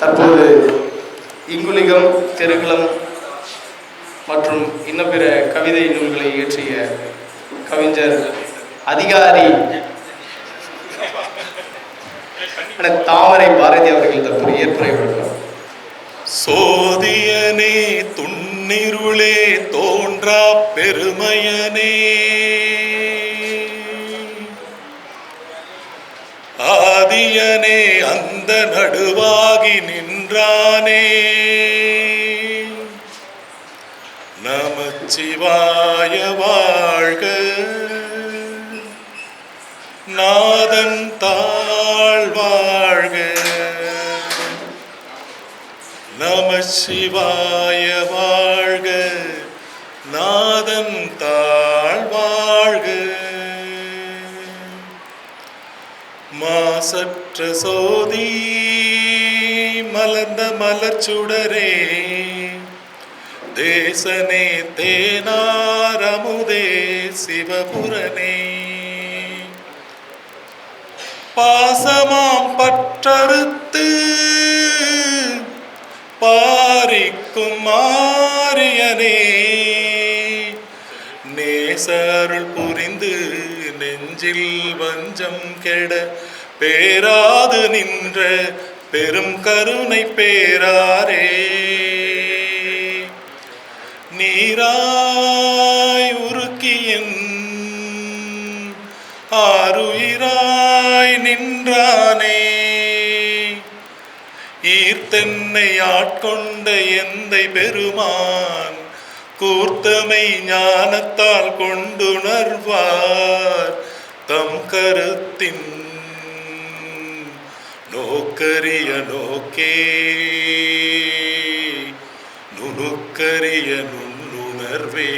தற்போது இங்குலிகம் தெருகுலம் மற்றும் இன்ன பிற கவிதை நூல்களை இயற்றிய கவிஞர் அதிகாரி தாமரை பாரதி அவர்கள் தற்போது ஏற்புரை வழங்குகிறார் சோதியனே துண்ணிருளே தோன்றா பெருமையனே. ஆதியனே அந்த வந்த நடுவாகி நின்றானே. நமச்சிவாய வாழ்க. நாதன் தாழ் வாழ்க. நமச்சிவாய வாழ்க. நாதன் தாழ் வாழ்க. மாசற்ற சோதி மலர்ந்த மலர்ச்சுடரே தேசனே தேனாரமுதே சிவபுரனே. பாசமாம் பற்றறுத்து பாரிக்கும் மாரியனே. நேசருள் புரிந்து நெஞ்சில் வஞ்சம் கெட பேராது நின்ற பெரும் கருணை பேராரே. நீராய் உருக்கியின் ஆறுயிராய் நின்றானே. ஈர்த்தென்னை ஆட்கொண்ட எந்தை பெருமான் கூர்த்தமை ஞானத்தால் கொண்டுணர்வார். தம் கருத்தின் நோக்கரிய நோக்கே. நுணுக்கரிய நுண்ணுணர்வே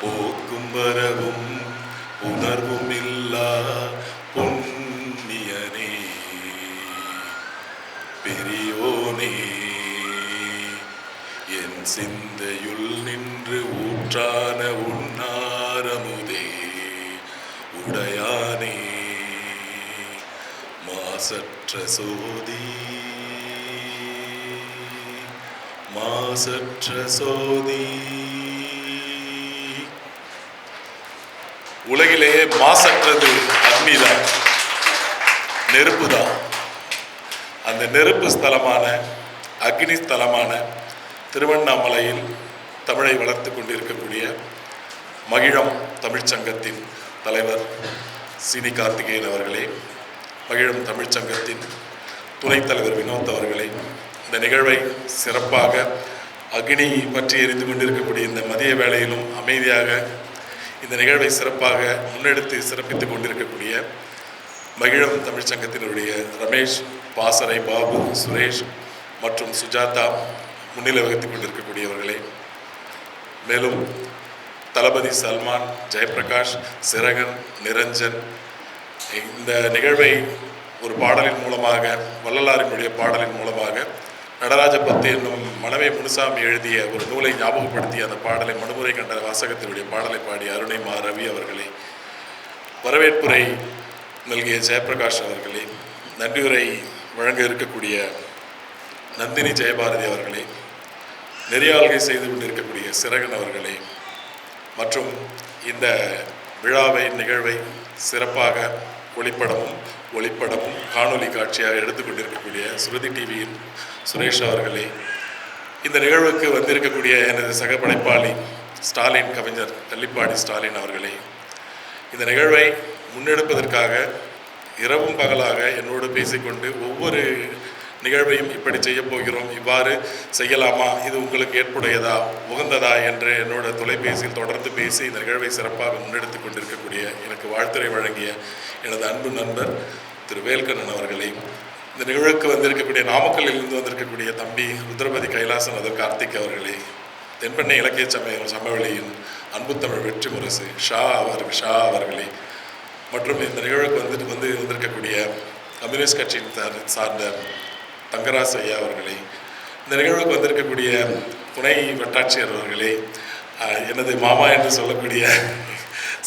போக்கும் வரவும் உணர்வும் இல்லா பொன்னியனே பெரியோனே என் சிந்தையுள் நின்று ஊற்றான மாசற்ற சோதி மாசற்ற சோதி உலகிலே மாசற்றது அக்னிதான் நெருப்புதான் அந்த நெருப்பு ஸ்தலமான அக்னி ஸ்தலமான திருவண்ணாமலையில் தமிழை வளர்த்து கொண்டிருக்கக்கூடிய மகிழம் தமிழ்ச்சங்கத்தின் தலைவர் சினி கார்த்திகேயன் அவர்களே பகிழும் தமிழ்ச்சங்கத்தின் துணைத் தலைவர் வினோத் அவர்களை இந்த நிகழ்வை சிறப்பாக அக்னி பற்றி எரிந்து கொண்டிருக்கக்கூடிய இந்த மதிய வேளையிலும் அமைதியாக இந்த நிகழ்வை சிறப்பாக முன்னெடுத்து சிறப்பித்துக் கொண்டிருக்கக்கூடிய மகிழம் தமிழ்ச்சங்கத்தினுடைய ரமேஷ் பாசறை பாபு சுரேஷ் மற்றும் சுஜாதா முன்னிலை வகித்துக் கொண்டிருக்கக்கூடியவர்களே. மேலும் தளபதி சல்மான் ஜெயபிரகாஷ் சிறகன் நிரஞ்சன் இந்த நிகழ்வை ஒரு பாடலின் மூலமாக வள்ளலாரினுடைய பாடலின் மூலமாக நடராஜ பத்து என்னும் மணவை முனுசாமி எழுதிய ஒரு நூலை ஞாபகப்படுத்திய அந்த பாடலை மனுமுறை கண்ட வாசகத்தினுடைய பாடலை பாடிய அருணை மா ரவி அவர்களே வரவேற்புரை நல்கிய ஜெயபிரகாஷ் அவர்களே நன்றியுரை வழங்க இருக்கக்கூடிய நந்தினி ஜெயபாரதி அவர்களே நெறியாள்கை செய்து கொண்டிருக்கக்கூடிய சிறகன் அவர்களே மற்றும் இந்த விழாவை நிகழ்வை சிறப்பாக ஒளிப்படமும் ஒளிப்படமும் காணொலி காட்சியாக எடுத்துக்கொண்டிருக்கக்கூடிய ஸ்ருதி டிவியின் சுரேஷ் அவர்களே. இந்த நிகழ்வுக்கு வந்திருக்கக்கூடிய எனது சக படைப்பாளி ஸ்டாலின் கவிஞர் தள்ளிப்பாடி ஸ்டாலின் அவர்களே. இந்த நிகழ்வை முன்னெடுப்பதற்காக இரவும் பகலாக என்னோடு பேசிக்கொண்டு ஒவ்வொரு நிகழ்வையும் இப்படி செய்ய போகிறோம். இவ்வாறு செய்யலாமா? இது உங்களுக்கு ஏற்புடையதா? உகந்ததா? என்று என்னோட தொலைபேசியில் தொடர்ந்து பேசி இந்த நிகழ்வை சிறப்பாக முன்னெடுத்து கொண்டிருக்கக்கூடிய எனக்கு வாழ்த்துரை வழங்கிய எனது அன்பு நண்பர் திரு வேல்கண்ணன் அவர்களே இந்த நிகழ்வுக்கு வந்திருக்கக்கூடிய நாமக்கல்லில் இருந்து வந்திருக்கக்கூடிய தம்பி ருத்ரபதி கைலாசன் அதர் கார்த்திக் அவர்களே தென்பெண்ணை இலக்கிய சமயம் சமவெளியின் அன்பு தமிழ் வெற்றி முரசு ஷா அவர் ஷா அவர்களே மற்றும் இந்த நிகழ்வுக்கு வந்துட்டு வந்து வந்திருக்கக்கூடிய கம்யூனிஸ்ட் கட்சியின் சார்- சார்ந்த தங்கராஜ் ஐயா அவர்களே இந்த நிகழ்வுக்கு வந்திருக்கக்கூடிய துணை வட்டாட்சியர் அவர்களே எனது மாமா என்று சொல்லக்கூடிய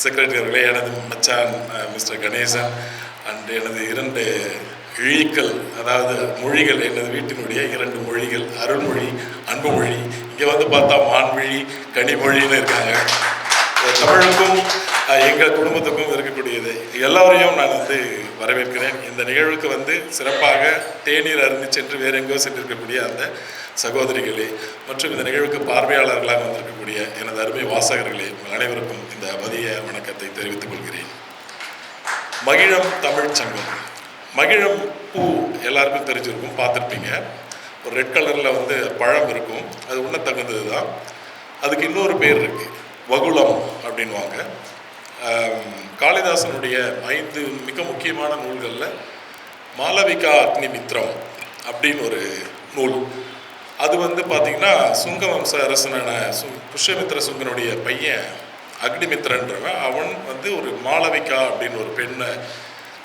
செக்ரட்டரி அவர்களே எனது மச்சான் மிஸ்டர் கணேசன் அண்ட் எனது இரண்டு இழிக்கள் அதாவது மொழிகள் எனது வீட்டினுடைய இரண்டு மொழிகள் அருள்மொழி அன்புமொழி இங்கே வந்து பார்த்தா மான்மொழி கனிமொழின்னு இருக்காங்க. தமிழுக்கும் எங்கள் குடும்பத்துக்கும் இருக்கக்கூடியது. எல்லோரையும் நான் வந்து வரவேற்கிறேன். இந்த நிகழ்வுக்கு வந்து சிறப்பாக தேநீர் அருந்து சென்று வேற எங்கோ சென்றிருக்கக்கூடிய அந்த சகோதரிகளே மற்றும் இந்த நிகழ்வுக்கு பார்வையாளர்களாக வந்திருக்கக்கூடிய எனது அருமை வாசகர்களே அனைவருக்கும் இந்த மதிய வணக்கத்தை தெரிவித்துக் கொள்கிறேன். மகிழம் தமிழ் சங்கம். மகிழம் பூ எல்லாருக்கும் தெரிஞ்சிருக்கும் பார்த்துருப்பீங்க. ஒரு ரெட் கலரில் வந்து பழம் இருக்கும். அது உண்ண தகுந்தது தான் அதுக்கு இன்னொரு பேர் இருக்குது வகுளம் அப்படின்வாங்க காளிதாசனுடைய ஐந்து மிக முக்கியமான நூல்களில் மாலவிகா அக்னி மித்ரம் அப்படின்னு ஒரு நூல். அது வந்து பார்த்திங்கன்னா சுங்க வம்ச அரசனான சு புஷ்யமித்ர சுங்கனுடைய பையன் அக்னிமித்ரன்றவன். அவன் வந்து ஒரு மாளவிகா அப்படின்னு ஒரு பெண்ணை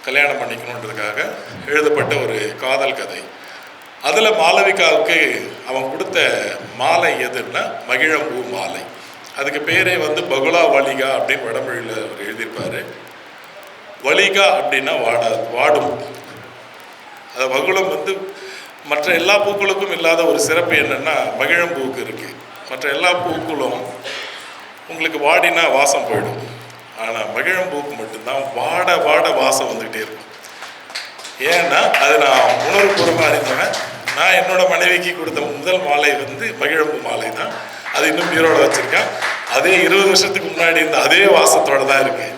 கல்யாணம் பண்ணிக்கணுன்றதுக்காக எழுதப்பட்ட ஒரு காதல் கதை. அதில் மாளவிகாவுக்கு அவன் கொடுத்த மாலை எதுன்னா மகிழம்பூ மாலை. அதுக்கு பேரே வந்து பகுலா வலிகா அப்படின்னு வடமொழியில் அவர் எழுதியிருப்பாரு. வலிகா அப்படின்னா வாடா வாடும். அது வகுளம் வந்து மற்ற எல்லா பூக்களுக்கும் இல்லாத ஒரு சிறப்பு என்னென்னா மகிழம்பூவுக்கு இருக்குது மற்ற எல்லா பூக்களும் உங்களுக்கு வாடினா வாசம் போயிடும். ஆனால் மகிழம்பூக்கு மட்டும்தான் வாட வாட வாசம் வந்துக்கிட்டே இருக்கும். ஏன்னா அது நான் உணர்வுபூர்வமாக அறிந்தவன். நான் என்னோட மனைவிக்கு கொடுத்த முதல் மாலை வந்து மகிழம்பு மாலை தான் அது இன்னும் ஈரோடு வச்சுருக்கேன். அதே இருபது வருஷத்துக்கு முன்னாடி இந்த அதே வாசத்தோட தான் இருக்குது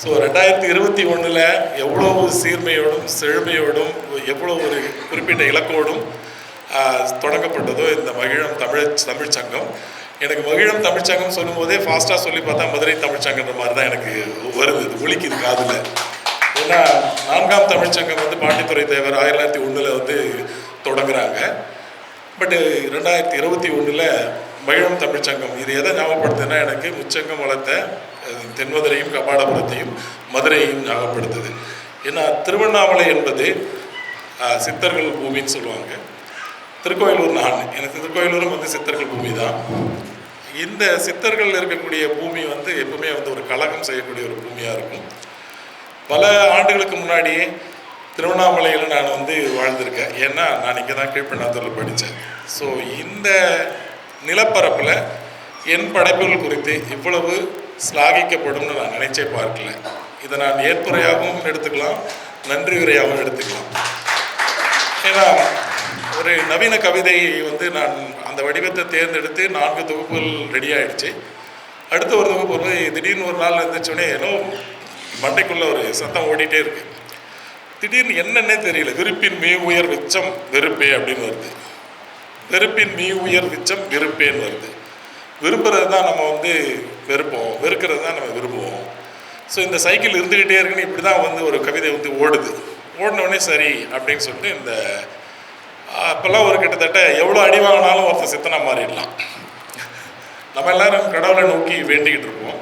ஸோ ரெண்டாயிரத்தி இருபத்தி ஒன்றில் எவ்வளோ சீர்மையோடும் செழுமையோடும் எவ்வளோ ஒரு குறிப்பிட்ட இலக்கோடும் தொடங்கப்பட்டதோ இந்த மகிழம் தமிழ் தமிழ் சங்கம். எனக்கு மகிழம் தமிழ்ச்சங்கம் சொல்லும்போதே ஃபாஸ்ட்டாக சொல்லி பார்த்தா மதுரை தமிழ்ச்சங்கன்ற மாதிரி தான் எனக்கு வருது. இது ஒலிக்குது காதில். ஏன்னா நான்காம் தமிழ்ச்சங்கம் வந்து பாண்டித்துறை தேவர் ஆயிரத்தி தொள்ளாயிரத்தி ஒன்றில் வந்து தொடங்குறாங்க. பட்டு ரெண்டாயிரத்தி இருபத்தி ஒன்றில் மகிழம் தமிழ்ச்சங்கம் இது எதை ஞாபகப்படுத்துதுன்னா எனக்கு முச்சங்கம் வளர்த்த தென்மதுரையும் கபாடபுரத்தையும் மதுரையையும் ஞாபகப்படுத்துது. ஏன்னா திருவண்ணாமலை என்பது சித்தர்கள் பூமின்னு சொல்லுவாங்க. திருக்கோயிலூர் நான் எனக்கு திருக்கோயிலூரும் வந்து சித்தர்கள் பூமி தான். இந்த சித்தர்கள் இருக்கக்கூடிய பூமி வந்து எப்பவுமே வந்து ஒரு கலகம் செய்யக்கூடிய ஒரு பூமியாக இருக்கும். பல ஆண்டுகளுக்கு முன்னாடியே திருவண்ணாமலையில் நான் வந்து வாழ்ந்திருக்கேன். ஏன்னா நான் இங்கே தான் கீழ்பண்ணாத்தூரில் படித்தேன். ஸோ இந்த நிலப்பரப்பில் என் படைப்புகள் குறித்து இவ்வளவு ஸ்லாகிக்கப்படும்னு நான் நினைச்சே பார்க்கல. இதை நான் ஏற்புரையாகவும் எடுத்துக்கலாம் நன்றி உரையாகவும் எடுத்துக்கலாம். ஏன்னா ஒரு நவீன கவிதை வந்து நான் அந்த வடிவத்தை தேர்ந்தெடுத்து நான்கு தொகுப்புகள் ரெடி ஆயிடுச்சு. அடுத்த ஒரு தொகுப்பு வந்து திடீர்னு ஒரு நாள் இருந்துச்சோடனே ஏதோ மண்டைக்குள்ளே ஒரு சத்தம் ஓடிட்டே இருக்கு. திடீர்னு என்னன்னே தெரியல. விருப்பின் மே உயர் உச்சம் வெறுப்பே அப்படின்னு வருது. வெறுப்பின் மீ உயர் விச்சம் வெறுப்பேன்னு வருது. விரும்புகிறது தான் நம்ம வந்து வெறுப்போம். வெறுக்கிறது தான் நம்ம விரும்புவோம். ஸோ இந்த சைக்கிள் இருந்துக்கிட்டே இருக்குன்னு இப்படி தான் வந்து ஒரு கவிதை வந்து ஓடுது. ஓடின சரி அப்படின்னு சொல்லிட்டு இந்த அப்போல்லாம் ஒரு கிட்டத்தட்ட எவ்வளோ அடி வாங்கினாலும் ஒருத்தர் சித்தனை மாறிடலாம். நம்ம எல்லாரும் கடவுளை நோக்கி வேண்டிக்கிட்டு இருப்போம்.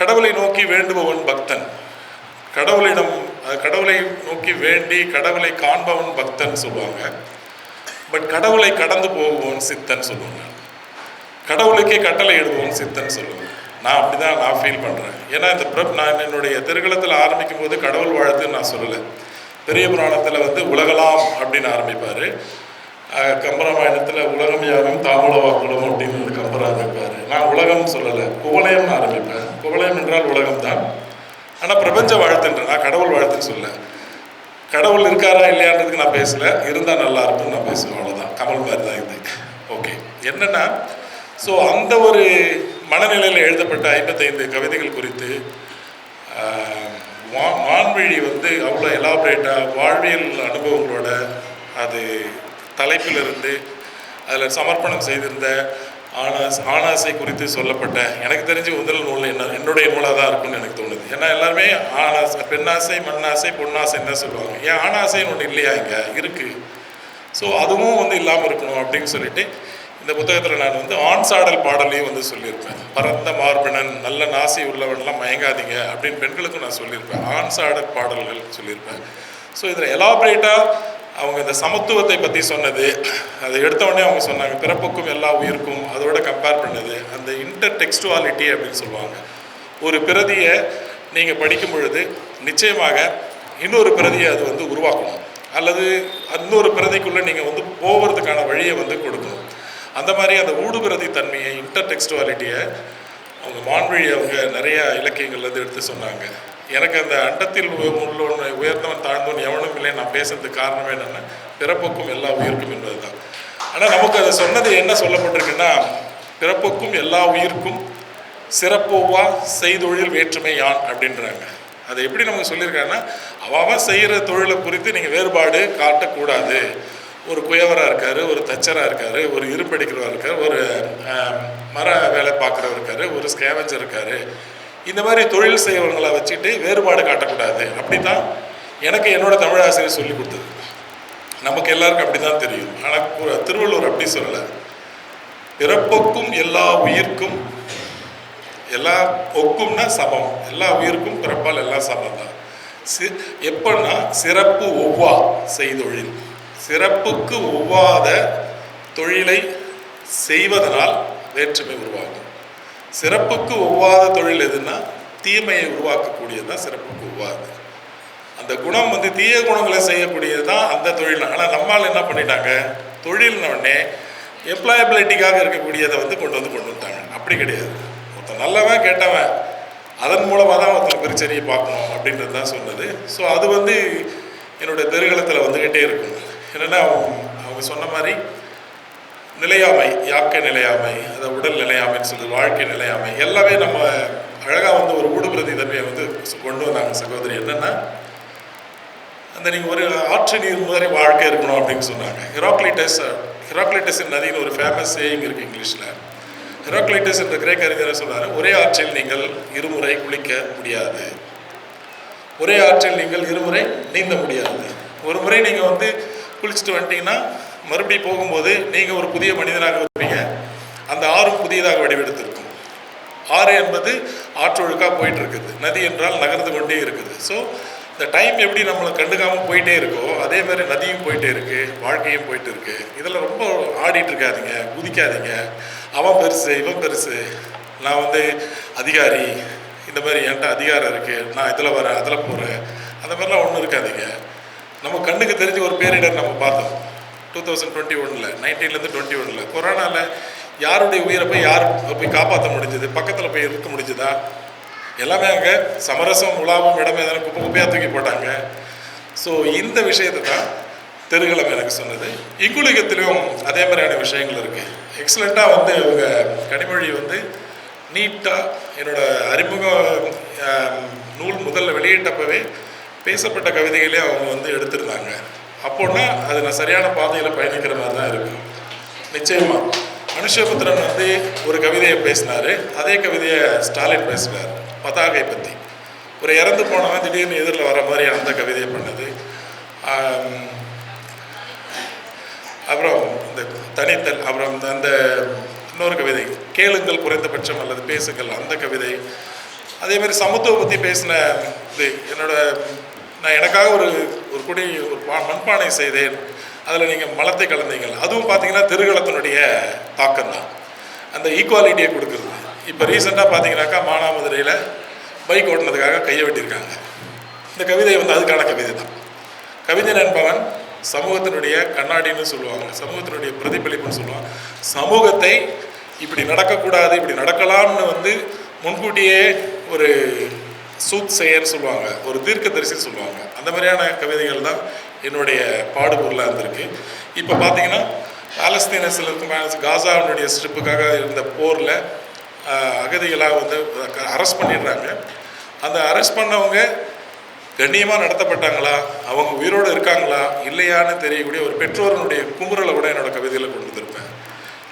கடவுளை நோக்கி வேண்டுபவன் பக்தன். கடவுளிடம் கடவுளை நோக்கி வேண்டி கடவுளை காண்பவன் பக்தன் சொல்லுவாங்க. பட் கடவுளை கடந்து போகுபவன் சித்தன் சொல்லுவாங்க. கடவுளுக்கே கட்டளை இடுபவன் சித்தன் சொல்லுவாங்க. நான் அப்படி தான் நான் ஃபீல் பண்ணுறேன் ஏன்னா இந்த பிரப் நான் என்னுடைய திருகளத்தில் ஆரம்பிக்கும் போது கடவுள் வாழ்த்துன்னு நான் சொல்லலை. பெரிய புராணத்தில் வந்து உலகலாம் அப்படின்னு ஆரம்பிப்பார். கம்பராமாயணத்தில் உலகம் யாரும் தாமலவா குலம் அப்படின்னு வந்து கம்பர் ஆரம்பிப்பார். நான் உலகம் சொல்லலை குவலயம்னு ஆரம்பிப்பேன். குவலயம் என்றால் உலகம் தான் ஆனால் பிரபஞ்ச வாழ்த்துன்ற நான் கடவுள் வாழ்த்துன்னு சொல்லலை. கடவுள் இருக்காரா இல்லையான்றதுக்கு நான் பேசல. இருந்தால் நல்லா இருக்கும்னு நான் பேசுவேன். அவ்வளோதான் கமல் மாதிரி தான் இது. ஓகே என்னென்னா ஸோ அந்த ஒரு மனநிலையில் எழுதப்பட்ட ஐம்பத்தைந்து கவிதைகள் குறித்து வா- வான்வழி வந்து அவ்வளோ எலாபரேட்டாக வாழ்வியல் அனுபவங்களோட அது தலைப்பிலிருந்து அதில் சமர்ப்பணம் செய்திருந்த ஆனாஸ் ஆணாசை குறித்து சொல்லப்பட்ட எனக்கு தெரிஞ்ச முதல் நூல் என்ன என்னுடைய நூலாக தான் இருக்கும்னு எனக்கு தோணுது. ஏன்னா எல்லாருமே ஆணாசை பெண்ணாசை மண்ணாசை பொன்னாசைன்னு தான் சொல்லுவாங்க. ஏன் ஆணாசைன்னு ஒன்று இல்லையா இங்கே? இருக்குது ஸோ அதுவும் வந்து இல்லாமல் இருக்கணும் அப்படின்னு சொல்லிட்டு இந்த புத்தகத்தில் நான் வந்து ஆண் சாடல் பாடலையும் வந்து சொல்லியிருப்பேன். பரந்த மார்பினன் நல்ல நாசி உள்ளவன்லாம் மயங்காதீங்க அப்படின்னு பெண்களுக்கும் நான் சொல்லியிருப்பேன். ஆண் சாடல் பாடல்கள் சொல்லியிருப்பேன். ஸோ இதில் எலாபரேட்டாக அவங்க இந்த சமத்துவத்தை பற்றி சொன்னது அதை எடுத்தோடனே அவங்க சொன்னாங்க பிறப்புக்கும் எல்லா உயிருக்கும் அதோட கம்பேர் பண்ணது. அந்த இன்டர் டெக்ஸ்டுவாலிட்டி அப்படின்னு சொல்லுவாங்க. ஒரு பிரதியை நீங்கள் படிக்கும் பொழுது நிச்சயமாக இன்னொரு பிரதியை அது வந்து உருவாக்கணும். அல்லது இன்னொரு பிரதிக்குள்ளே நீங்கள் வந்து போகிறதுக்கான வழியை வந்து கொடுக்கணும். அந்த மாதிரி அந்த ஊடுபிரதி தன்மையை இன்டர் டெக்ஸ்டுவாலிட்டியை அவங்க மான்வழி அவங்க நிறையா இலக்கியங்கள்லேருந்து எடுத்து சொன்னாங்க. எனக்கு அந்த அண்டத்தில் உள்ளவன் உயர்ந்தவன் தாழ்ந்தவன் எவனும் இல்லை. நான் பேசுறதுக்கு காரணம் என்னென்னா பிறப்புக்கும் எல்லா உயிருக்கும் என்பது தான் ஆனால் நமக்கு அதை சொன்னது என்ன சொல்லப்பட்டிருக்குன்னா பிறப்புக்கும் எல்லா உயிருக்கும் சிறப்போவா செய்தொழில் வேற்றுமை யான் அப்படின்றாங்க. அதை எப்படி நமக்கு சொல்லியிருக்காங்கன்னா அவன் செய்கிற தொழிலை குறித்து நீங்கள் வேறுபாடு காட்டக்கூடாது. ஒரு குயவராக இருக்கார் ஒரு தச்சராக இருக்கார் ஒரு இருப்படிக்கிறவர் இருக்கார் ஒரு மர வேலை பார்க்குறவர் இருக்கார் ஒரு ஸ்கேவஞ்சர் இருக்கார். இந்த மாதிரி தொழில் செய்கிறவங்களை வச்சுட்டு வேறுபாடு காட்டக்கூடாது. அப்படி தான் எனக்கு என்னோட தமிழ் ஆசிரியர் சொல்லி கொடுத்தது. நமக்கு எல்லாருக்கும் அப்படி தான் தெரியும். ஆனால் திருவள்ளுவர் அப்படி சொல்லலை. பிறப்புக்கும் எல்லா உயிர்க்கும் எல்லா ஒக்கும்னா சமம். எல்லா உயிருக்கும் பிறப்பால் எல்லாம் சமம் தான் சி எப்பன்னா சிறப்பு ஒவ்வா செய்தொழில். சிறப்புக்கு ஒவ்வாத தொழிலை செய்வதனால் வேற்றுமை உருவாகும். சிறப்புக்கு ஒவ்வாத தொழில் எதுன்னா தீமையை உருவாக்கக்கூடியது தான் சிறப்புக்கு ஒவ்வாது அந்த குணம் வந்து தீய குணங்களை செய்யக்கூடியது தான் அந்த தொழில். ஆனால் நம்மால் என்ன பண்ணிட்டாங்க? தொழில்னோடனே எம்ப்ளாயபிலிட்டிக்காக இருக்கக்கூடியதை வந்து கொண்டு வந்து கொண்டு வந்துட்டாங்க. அப்படி கிடையாது. ஒருத்தன் நல்லவன் கெட்டவன் அதன் மூலமாக தான் ஒருத்தன் பிரச்சனையை பார்க்கணும் அப்படின்றது தான் சொன்னது. ஸோ அது வந்து என்னுடைய தெருகளத்தில் வந்துக்கிட்டே இருக்கும். என்னென்னா அவங்க சொன்ன மாதிரி நிலையாமை யாக்க நிலையாமை அதை உடல் நிலையாமைன்னு சொல்லி வாழ்க்கை நிலையாமை எல்லாமே நம்ம அழகாக வந்து ஒரு ஊடுபிரதி தன்மையை வந்து கொண்டு வந்தாங்க சகோதரி. என்னென்னா அந்த நீங்கள் ஒரு ஆற்று நீர் மாதிரி வாழ்க்கை இருக்கணும் அப்படின்னு சொன்னாங்க. ஹெராக்லிட்டஸ் ஹெராக்லிட்டஸ் நதின்னு ஒரு ஃபேமஸ் சேயிங் இருக்குது இங்கிலீஷில். ஹெராக்லிட்டஸ் என்ற கிரேக்க அறிஞர் சொன்னார் ஒரே ஆற்றில் நீங்கள் இருமுறை குளிக்க முடியாது. ஒரே ஆற்றில் நீங்கள் இருமுறை நீந்த முடியாது. ஒரு முறை நீங்கள் வந்து குளிச்சுட்டு வந்துட்டீங்கன்னா மறுபடியும் போகும்போது நீங்கள் ஒரு புதிய மனிதனாக வருவீங்க அந்த ஆறும் புதியதாக வடிவெடுத்திருக்கும். ஆறு என்பது ஆற்றொழுக்காக போயிட்டு இருக்குது நதி என்றால் நகர்ந்து கொண்டே இருக்குது. ஸோ இந்த டைம் எப்படி நம்மளை கண்டுக்காமல் போயிட்டே இருக்கோ அதே மாதிரி நதியும் போயிட்டே இருக்கு வாழ்க்கையும் போயிட்டு இருக்கு. இதில் ரொம்ப ஆடிட்டு இருக்காதீங்க குதிக்காதீங்க. அவன் பெருசு இவன் பெருசு. நான் வந்து அதிகாரி. இந்த மாதிரி என்கிட்ட அதிகாரம் இருக்குது நான் இதில் வரேன் அதில் போகிறேன் அந்த மாதிரிலாம் ஒன்றும் இருக்காதீங்க. நம்ம கண்ணுக்கு தெரிஞ்ச ஒரு பேரிடர் நம்ம பார்த்தோம். டூ தௌசண்ட் டுவெண்ட்டி ஒனில் நைன்டீன்லேருந்து டுவெண்ட்டி ஒனில் கொரோனாவில் யாருடைய உயிரை போய் யார் போய் காப்பாற்ற முடிஞ்சது? பக்கத்தில் போய் இருக்க முடிஞ்சுதா? எல்லாமே அங்கே சமரசம் உலாவும் இடமே தானே குப்பை குப்பையாக தூக்கி போட்டாங்க. ஸோ இந்த விஷயத்தை தான் தெருகலம் எனக்கு சொன்னது. இங்குலிகத்திலும் அதே மாதிரியான விஷயங்கள் இருக்குது எக்ஸலண்ட்டாக வந்து அவங்க கனிமொழி வந்து நீட்டாக என்னோட அறிமுக நூல் முதல்ல வெளியிட்டப்பவே பேசப்பட்ட கவிதைகளே அவங்க வந்து எடுத்திருந்தாங்க. அப்போன்னா அது நான் சரியான பாதையில் பயணிக்கிற மாதிரி தான் இருக்கும். நிச்சயமாக மனுஷபுத்திரன் வந்து ஒரு கவிதையை பேசினாரு. அதே கவிதையை ஸ்டாலின் பேசினார். பதாகை பற்றி ஒரு இறந்து போனவன் திடீர்னு எதிரில் வர மாதிரி அந்த கவிதையை பண்ணது. அப்புறம் இந்த தனித்தல் அப்புறம் இந்த- அந்த இன்னொரு கவிதை. கேளுங்கள் குறைந்தபட்சம் அல்லது பேசுங்கள் அந்த கவிதை. அதே மாதிரி சமத்துவ பற்றி பேசின இது என்னோட நான் எனக்காக ஒரு ஒரு குடி ஒரு பா மண்பானை செய்தேன். அதில் நீங்கள் மலத்தை கலந்தீங்கள் அதுவும் பார்த்தீங்கன்னா திருகலத்தினுடைய தாக்கம் தான் அந்த ஈக்குவாலிட்டியை கொடுக்குறது. இப்போ ரீசெண்டாக பார்த்தீங்கன்னாக்கா மானாமதுரையில் பைக் ஓட்டினதுக்காக கையை வெட்டியிருக்காங்க. இந்த கவிதை வந்து அதுக்கான கவிதை தான் கவிஞன் என்பவன் சமூகத்தினுடைய கண்ணாடின்னு சொல்லுவாங்க. சமூகத்தினுடைய பிரதிபலிப்புன்னு சொல்லுவாங்க. சமூகத்தை இப்படி நடக்கக்கூடாது இப்படி நடக்கலாம்னு வந்து முன்கூட்டியே ஒரு சூத் செயர் சொல்லுவாங்க ஒரு தீர்க்கதரிசி சொல்லுவாங்க. அந்த மாதிரியான கவிதைகள் தான் என்னுடைய பாடுபொருளாக இருந்திருக்கு. இப்போ பார்த்தீங்கன்னா பாலஸ்தீனஸில் இருக்கும் காசாவினுடைய ஸ்ட்ரிப்புக்காக இருந்த போரில் அகதிகளாக வந்து அரெஸ்ட் பண்ணிடுறாங்க. அந்த அரெஸ்ட் பண்ணவங்க கண்ணியமாக நடத்தப்பட்டாங்களா? அவங்க உயிரோடு இருக்காங்களா? இல்லையான்னு தெரியக்கூடிய ஒரு பெற்றோர்களுடைய குமுறலை கூட என்னோட கவிதையில் கொண்டு வந்திருப்பேன்.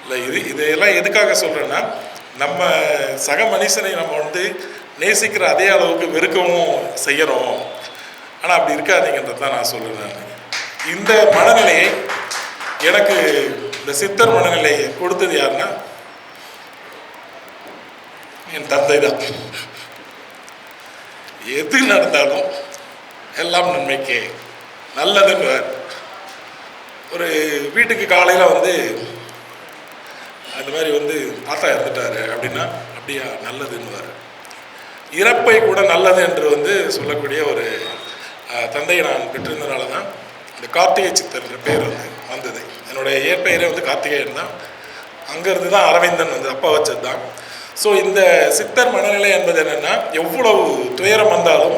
இல்லை இது இதையெல்லாம் எதுக்காக சொல்கிறேன்னா நம்ம சக மனுஷனை நம்ம வந்து நேசிக்கிற அதே அளவுக்கு வெறுக்கவும் செய்கிறோம் ஆனால் அப்படி இருக்காதீங்கன்றது தான் நான். சொல்கிறேன் இந்த மனநிலையை எனக்கு இந்த சித்தர் மனநிலையை கொடுத்தது யாருன்னா என் தந்தை தான். எது நடந்தாலும் எல்லாம் நன்மைக்கே. நல்லதுன்றார் ஒரு வீட்டுக்கு காலையில் வந்து அந்த மாதிரி வந்து தாத்தா இறந்துட்டாரு அப்படின்னா அப்படியா? நல்லதுன்னுவார் இறப்பை கூட நல்லது என்று வந்து சொல்லக்கூடிய ஒரு தந்தையை நான் பெற்றிருந்தனால தான் இந்த கார்த்திகை சித்தர் பேர் வந்து வந்தது. என்னுடைய இயற்பெயரே வந்து கார்த்திகேயன் தான். அங்கேருந்து தான் அரவிந்தன் வந்து அப்பா வச்சது தான் ஸோ இந்த சித்தர் மனநிலை என்பது என்னென்னா எவ்வளவு துயரம் வந்தாலும்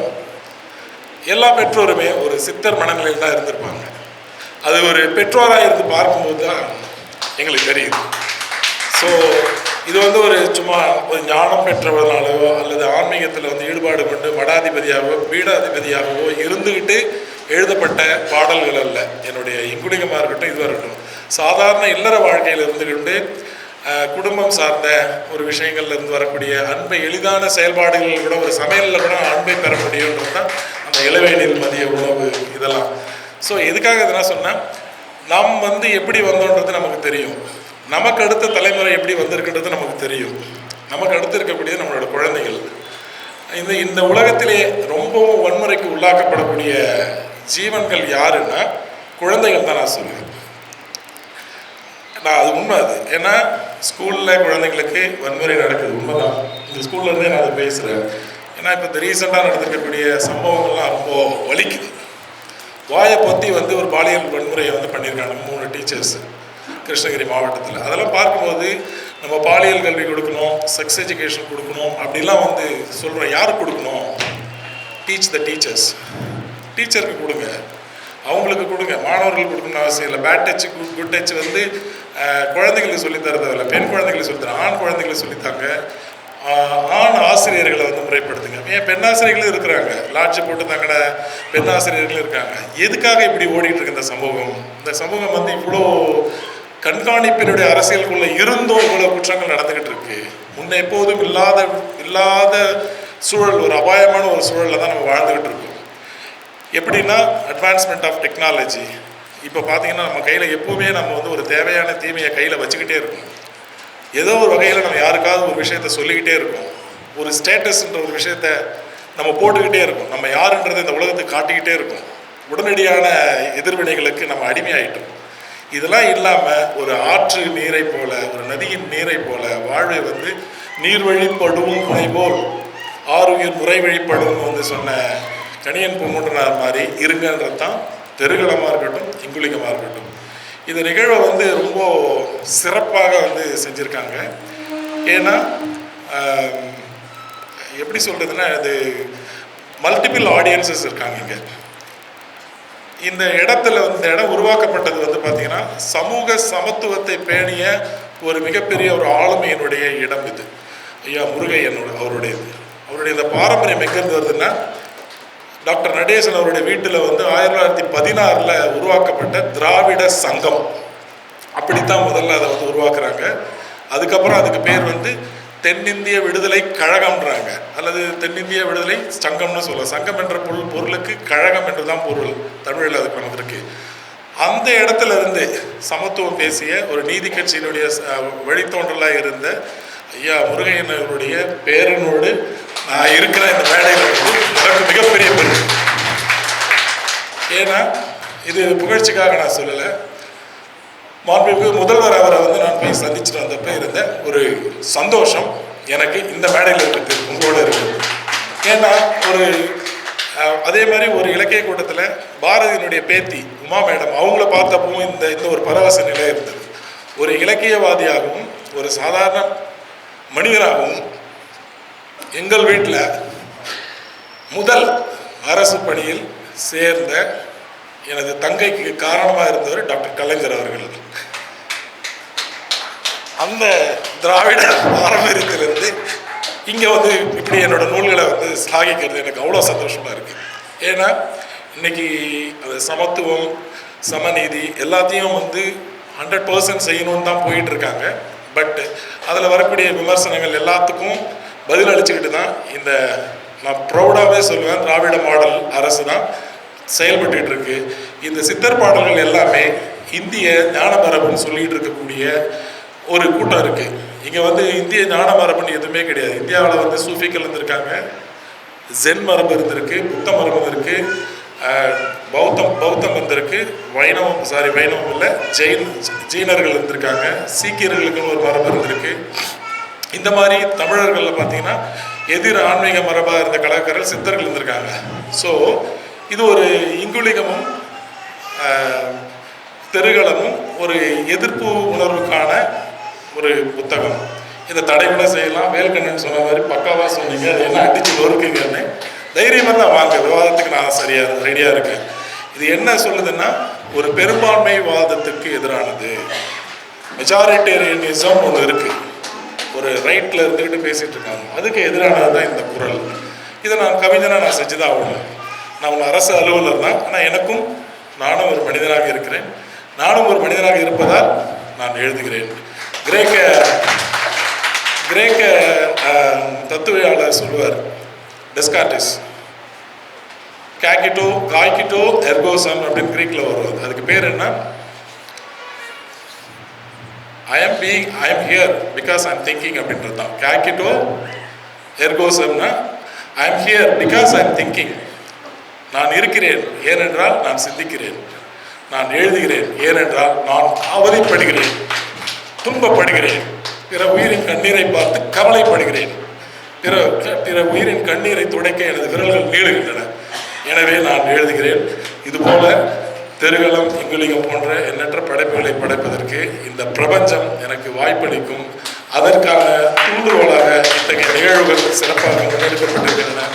எல்லா பெற்றோருமே ஒரு சித்தர் மனநிலையில் தான் இருந்திருப்பாங்க. அது ஒரு பெற்றோராக இருந்து பார்க்கும்போது தான் எங்களுக்கு தெரியுது. ஸோ இது வந்து ஒரு சும்மா ஒரு ஞானம் பெற்றவர்களாலோ அல்லது ஆன்மீகத்தில் வந்து ஈடுபாடு கொண்டு மடாதிபதியாகவோ பீடாதிபதியாகவோ இருந்துக்கிட்டு எழுதப்பட்ட பாடல்கள் அல்ல. என்னுடைய இங்குடிகமாக இருக்கட்டும் இதுவாக இருக்கட்டும். சாதாரண இல்லற வாழ்க்கையில் இருந்துக்கிட்டு குடும்பம் சார்ந்த ஒரு விஷயங்கள்ல இருந்து வரக்கூடிய அன்பை எளிதான செயல்பாடுகள் கூட ஒரு சமையலில் கூட அன்பை பெற முடியும்ன்றது தான் அந்த இளவேணியில் மதிய உணவு இதெல்லாம். ஸோ எதுக்காக இதெல்லாம் சொன்னால் நாம் வந்து எப்படி வந்தோன்றது நமக்கு தெரியும். நமக்கு அடுத்த தலைமுறை எப்படி வந்திருக்குன்றது நமக்கு தெரியும். நமக்கு அடுத்து இருக்கக்கூடிய நம்மளோட குழந்தைகள். இந்த இந்த உலகத்திலே ரொம்பவும் வன்முறைக்கு உள்ளாக்கப்படக்கூடிய ஜீவன்கள் யாருன்னா குழந்தைகள் தான் நான் சொல்லுவேன் நான் அது உண்மை அது. ஏன்னா ஸ்கூலில் குழந்தைங்களுக்கு வன்முறை நடக்குது. உண்மைதான். இந்த ஸ்கூல்லேருந்தே நான் அதை பேசுகிறேன் ஏன்னா இப்போ இந்த ரீசெண்டாக நடந்திருக்கக்கூடிய சம்பவங்கள்லாம் ரொம்ப வலிக்குது. வாயை பொத்தி வந்து ஒரு பாலியல் வன்முறையை வந்து பண்ணியிருக்காங்க மூணு டீச்சர்ஸு கிருஷ்ணகிரி மாவட்டத்தில். அதெல்லாம் பார்க்கும்போது நம்ம பாலியல் கல்வி கொடுக்கணும் செக்ஸ் எஜுகேஷன் கொடுக்கணும் அப்படிலாம் வந்து சொல்கிறோம் யாருக்கு கொடுக்கணும்? டீச் த டீச்சர்ஸ் டீச்சருக்கு கொடுங்க. அவங்களுக்கு கொடுங்க. மாணவர்கள் கொடுக்கணும்னு அவசியம் இல்லை. Bad touch good good touch வந்து குழந்தைங்களுக்கு குழந்தைகளுக்கு சொல்லித் தரது இல்லை. பெண் குழந்தைகளுக்கு சொல்லித் தரேன் ஆண் குழந்தைகளுக்கு சொல்லித்தாங்க ஆண் ஆசிரியர்களை வந்து முறைப்படுத்துங்க. ஏன்? பெண் ஆசிரியர்களும் இருக்கிறாங்க. லாட்ஜ் போட்டு தங்கின பெண் ஆசிரியர்களும் இருக்காங்க. எதுக்காக இப்படி ஓடிட்டு இருக்கு இந்த சமூகம்? இந்த சமூகம் வந்து இவ்வளோ கண்காணிப்பினுடைய அரசியலுக்குள்ளே இருந்தும் இவ்வளோ குற்றங்கள் நடந்துக்கிட்டு இருக்கு. முன்ன எப்போதும் இல்லாத இல்லாத சூழல் ஒரு அபாயமான ஒரு சூழலில் தான் நம்ம வாழ்ந்துக்கிட்டு இருக்கோம். எப்படின்னா அட்வான்ஸ்மெண்ட் ஆஃப் டெக்னாலஜி இப்போ பார்த்தீங்கன்னா நம்ம கையில் எப்போவுமே நம்ம வந்து ஒரு தேவையான தீமையை கையில் வச்சுக்கிட்டே இருக்கோம். ஏதோ ஒரு வகையில் நம்ம யாருக்காவது ஒரு விஷயத்த சொல்லிக்கிட்டே இருக்கோம். ஒரு ஸ்டேட்டஸ்ன்ற ஒரு விஷயத்த நம்ம போட்டுக்கிட்டே இருக்கோம். நம்ம யாருன்றதை இந்த உலகத்தை காட்டிக்கிட்டே இருக்கோம். உடனடியான எதிர்வினைகளுக்கு நம்ம அடிமையாயிட்டோம். இதெல்லாம் இல்லாமல் ஒரு ஆற்று நீரை போல ஒரு நதியின் நீரை போல வாழ்வை வந்து நீர் வழிப்படும் துணை போல். ஆறுயிர் முறை வழிப்படும் வந்து சொன்ன கணியன் பூங்குன்றனார் மாதிரி இருங்கன்றது தான் தெருகளமாக இருக்கட்டும் இங்குலிகமாக இருக்கட்டும். இந்த நிகழ்வை வந்து ரொம்ப சிறப்பாக வந்து செஞ்சுருக்காங்க. ஏன்னா எப்படி சொல்கிறதுன்னா அது மல்டிபிள் ஆடியன்சஸ் இருக்காங்க இங்கே. இந்த இடத்துல இந்த இடம் உருவாக்கப்பட்டது வந்து பார்த்திங்கன்னா சமூக சமத்துவத்தை பேணிய ஒரு மிகப்பெரிய ஒரு ஆளுமையினுடைய இடம் இது. ஐயா முருகையனோட அவருடையது. அவருடைய இந்த பாரம்பரியம் எங்கேருந்து வருதுன்னா டாக்டர் நடேசன் அவருடைய வீட்டில் வந்து ஆயிரத்தி தொள்ளாயிரத்தி பதினாறில் உருவாக்கப்பட்ட திராவிட சங்கம். அப்படித்தான் முதல்ல அதை வந்து உருவாக்குறாங்க. அதுக்கப்புறம் அதுக்கு பேர் வந்து தென்னிந்திய விடுதலை கழகம்ன்றாங்க. அல்லது தென்னிந்திய விடுதலை சங்கம்னு சொல்லலாம் சங்கம் என்ற பொருள் பொருளுக்கு கழகம் என்று தான் பொருள் தமிழில் அதுக்கு வந்திருக்கு அந்த இடத்துல இருந்து சமத்துவம் பேசிய ஒரு நீதி கட்சியினுடைய வழித்தோன்றலாக இருந்த ஐயா முருகையனவருடைய பேரனோடு நான் இருக்கிற இந்த மேடையில் வந்து எனக்கு மிகப்பெரிய பெருமை. ஏன்னா இது புகழ்ச்சிக்காக நான் சொல்லலை. மாண்புமிகு முதல்வர் அவரை வந்து நான் போய் சந்திச்சுட்டு வந்தப்ப இருந்த ஒரு சந்தோஷம் எனக்கு இந்த மேடையில் இருக்குது உங்களோட இருக்குது ஏன்னா ஒரு அதே மாதிரி ஒரு இலக்கிய கூட்டத்தில் பாரதியினுடைய பேத்தி உமா மேடம் அவங்கள பார்த்தப்பவும் இந்த இந்த ஒரு பரவச நிலை இருந்தது. ஒரு இலக்கியவாதியாகவும் ஒரு சாதாரண மனிதனாகவும் எங்கள் வீட்டில் முதல் அரசு பணியில் சேர்ந்த எனது தங்கைக்கு காரணமாக இருந்தவர் டாக்டர் கலைஞர் அவர்கள். அந்த திராவிட பாரம்பரியத்திலிருந்து இங்கே வந்து இப்படி என்னோட நூல்களை வந்து சாகிக்கிறது எனக்கு அவ்வளோ சந்தோஷமாக இருக்குது ஏன்னா இன்னைக்கு அது சமத்துவம் சமநீதி எல்லாத்தையும் வந்து ஹண்ட்ரட் பர்சன்ட் செய்யணும்னு தான் போயிட்டுருக்காங்க பட் அதில் வரக்கூடிய விமர்சனங்கள் எல்லாத்துக்கும் பதில் அளிச்சுக்கிட்டு தான் இந்த நான் ப்ரௌடாகவே சொல்லுவேன் திராவிட மாடல் அரசு தான். செயல்பட்டுட்டு இருக்கு இந்த சித்தர் பாடல்கள் எல்லாமே இந்திய ஞானமரபுன்னு சொல்லிட்டு இருக்கக்கூடிய ஒரு கூட்டம் இருக்கு. இங்க வந்து இந்திய ஞானமரபுன்னு எதுவுமே கிடையாது. இந்தியாவில் வந்து சூஃபிக்கள் இருந்திருக்காங்க. ஜென் மரபு இருந்திருக்கு புத்த மரபு இருந்திருக்கு பௌத்தம் பௌத்தம் இருந்திருக்கு வைணவம் சாரி வைணவம் இல்லை ஜெயின் ஜீனர்கள் இருந்திருக்காங்க. சீக்கியர்களுக்குன்னு ஒரு மரபு இருந்திருக்கு. இந்த மாதிரி தமிழர்களில் பார்த்தீங்கன்னா எதிர் ஆன்மீக மரபாக இருந்த கலாக்காரர்கள் சித்தர்கள் இருந்திருக்காங்க. ஸோ இது ஒரு இங்குலிகமும் தெருகளமும் ஒரு எதிர்ப்பு உணர்வுக்கான ஒரு புத்தகம். இதை தடை கூட செய்யலாம். வேல்கண்ணன் சொன்ன மாதிரி பக்காவாக சொன்னீங்க. அது என்ன அடிச்சு நொறுக்குங்கன்னு தைரியமாக தான் வாங்க. விவாதத்துக்கு நான் சரியாக ரெடியாக இருக்கேன். இது என்ன சொல்லுதுன்னா ஒரு பெரும்பான்மை வாதத்துக்கு எதிரானது. மெஜாரிட்டேரியனிசம் ஒன்று இருக்குது ஒரு ரைட்டில் இருந்துக்கிட்டு பேசிகிட்டு இருக்காங்க. அதுக்கு எதிரானது தான் இந்த குரல். இதை நான் கவிஞனாக நான் செஞ்சு தான் ஆகணும். நான் ஒரு அரசு அலுவலர் தான் ஆனால் எனக்கும் நானும் ஒரு மனிதனாக இருக்கிறேன். நானும் ஒரு மனிதனாக இருப்பதால் நான் எழுதுகிறேன். கிரேக்க கிரேக்க தத்துவையாளர் சொல்வார் டெஸ்கார்டிஸ் கேக்கிட்டோ காய்கிட்டோ எர்கோசம் அப்படின்னு கிரீக்கில் வரும் அதுக்கு பேர் என்ன? I am being I am here because I am thinking அப்படின்றது தான். கேக்கிட்டோ எர்கோசம்னா I am here because I am thinking நான் இருக்கிறேன் ஏனென்றால் நான் சிந்திக்கிறேன். நான் எழுதுகிறேன் ஏனென்றால் நான் அவதிப்படுகிறேன் துன்பப்படுகிறேன். பிற உயிரின் கண்ணீரை பார்த்து கவலைப்படுகிறேன். பிற பிற உயிரின் கண்ணீரை துடைக்க எனது விரல்கள் நீளுகின்றன. எனவே நான் எழுதுகிறேன் இதுபோல தெருகளம் இங்குலிகம் போன்ற எண்ணற்ற படைப்புகளை படைப்பதற்கு இந்த பிரபஞ்சம் எனக்கு வாய்ப்பளிக்கும். அதற்கான தூண்டுகோலாக இத்தகைய நிகழ்வுகள் சிறப்பாக முன்னெடுக்கப்பட்டிருக்கின்றன.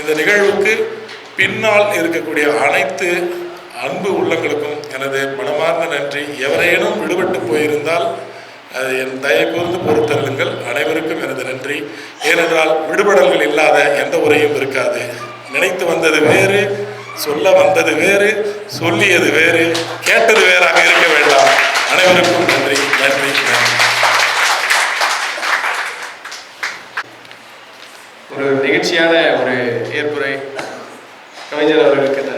இந்த நிகழ்வுக்கு பின்னால் இருக்கக்கூடிய அனைத்து அன்பு உள்ளங்களுக்கும் எனது மனமார்ந்த நன்றி. எவரேனும் விடுபட்டு போயிருந்தால் அது என் தயக்கூர்ந்து பொறுத்தருளுங்கள். அனைவருக்கும் எனது நன்றி. ஏனென்றால் விடுபடல்கள் இல்லாத எந்த உரையும் இருக்காது. நினைத்து வந்தது வேறு சொல்ல வந்தது வேறு சொல்லியது வேறு கேட்டது வேறாக இருக்க வேண்டாம். அனைவருக்கும் நன்றி நன்றி நன்றி. ஒரு நிகழ்ச்சியான ஒரு ஏற்புரை. Kami jalan berikutnya.